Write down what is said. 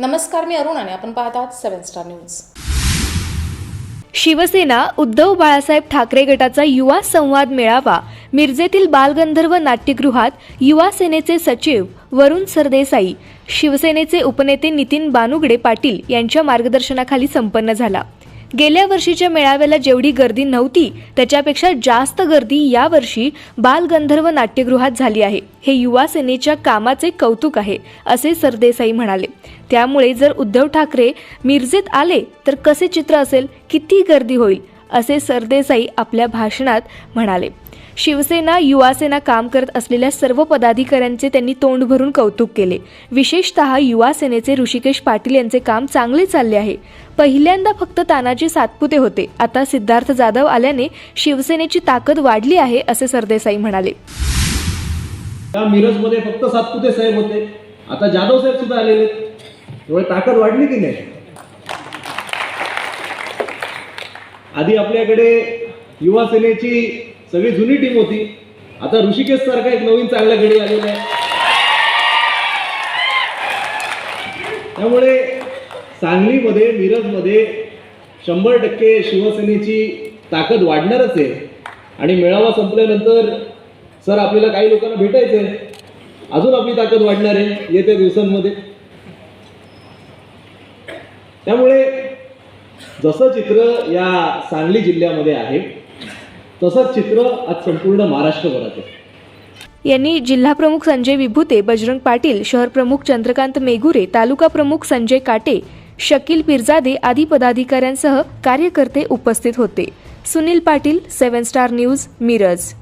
नमस्कार मी अरुण आणि आपण पाहत आहात seven star news Shiv Sena Uddhav Balasaheb Thackeray गटाचा युवा संवाद मेळावा मिरजेतील बालगंधर्व नाट्यगृहात युवा सेनेचे सचिव वरुण सरदेसाई शिवसेनेचे उपनेते नितीन बानुगडे पाटील यांच्या मार्गदर्शनाखाली संपन्न झाला. गेल्या वर्षीच्या मेळाव्याला जेवढी गर्दी नव्हती त्याच्यापेक्षा जास्त गर्दी यावर्षी बालगंधर्व नाट्यगृहात झाली आहे. हे युवा सेनेच्या कामाचे कौतुक आहे असे सरदेसाई म्हणाले. त्यामुळे जर उद्धव ठाकरे मिरजेत आले तर कसे चित्र असेल? किती गर्दी होईल? असे सरदेसाई आपल्या भाषणात म्हणाले. शिवसेना युवासेना काम करत असलेल्या सर्व पदाधिकाऱ्यांचे त्यांनी तोंड भरून कौतुक केले. विशेषतः युवासेनेचे ऋषिकेश पाटील यांचे काम चांगले चालले आहे. पहिल्यांदा फक्त तानाजी सातपुते होते. आता सिद्धार्थ जाधव आल्याने शिवसेनेची ताकद वाढली आहे असे सरदेसाई म्हणाले. मिरजमध्ये फक्त सातपुते साहेब होते. आता जाधव साहेब सुद्धा आलेले ताकद वाढली की नाही? आधी आपल्याकडे युवा सेनेची सगळी जुनी टीम होती. आता ऋषिकेश सारखा एक नवीन चांगला घडी आलेला आहे. त्यामुळे सांगलीमध्ये मिरजमध्ये शंभर टक्के शिवसेनेची ताकद वाढणारच आहे. आणि मेळावा संपल्यानंतर सर आपल्याला काही लोकांना भेटायचं आहे अजून आपली ताकद वाढणार आहे येत्या दिवसांमध्ये. त्यामुळे जसं चित्र या सांगली जिल्ह्यामध्ये आहे तसंच चित्र आज संपूर्ण महाराष्ट्रभरात आहे. यांनी जिल्हा प्रमुख संजय विभूते बजरंग पाटील शहर प्रमुख चंद्रकांत मेघुरे तालुका प्रमुख संजय काटे शकील पिरजादे आदी पदाधिकाऱ्यांसह कार्यकर्ते उपस्थित होते. Sunil Patil seven star news Miraj.